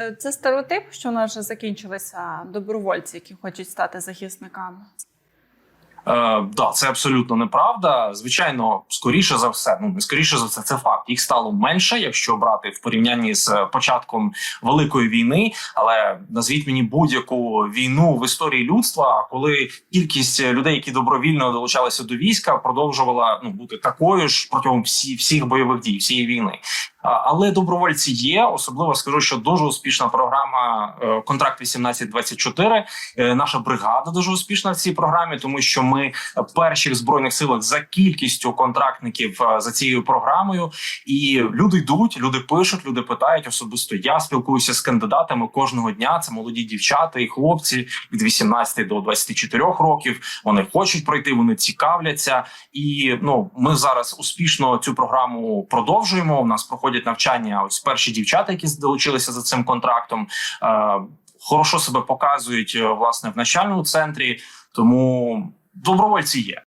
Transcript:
Е, Це стереотип, що у нас вже закінчилися добровольці, які хочуть стати захисниками. Е, да, це абсолютно неправда. Звичайно, скоріше за все, ну не скоріше за все, це факт. Їх стало менше, якщо брати в порівнянні з е, початком великої війни. Але назвіть мені будь-яку війну в історії людства, коли кількість людей, які добровільно долучалися до війська, продовжувала ну бути такою ж протягом всі, всіх бойових дій, всієї війни. Але добровольці є. Особливо скажу, що дуже успішна програма е, контракт 1824 Е, Наша бригада дуже успішна в цій програмі, тому що ми перші в збройних силах за кількістю контрактників е, за цією програмою. І люди йдуть, люди пишуть, люди питають. Особисто я спілкуюся з кандидатами кожного дня. Це молоді дівчата і хлопці від 18 до 24 років. Вони хочуть пройти, вони цікавляться. І ну ми зараз успішно цю програму продовжуємо. У нас проходять навчання. Ось перші дівчата, які долучилися за цим контрактом. Е, Хорошо себе показують е, власне в навчальному центрі, тому добровольці є.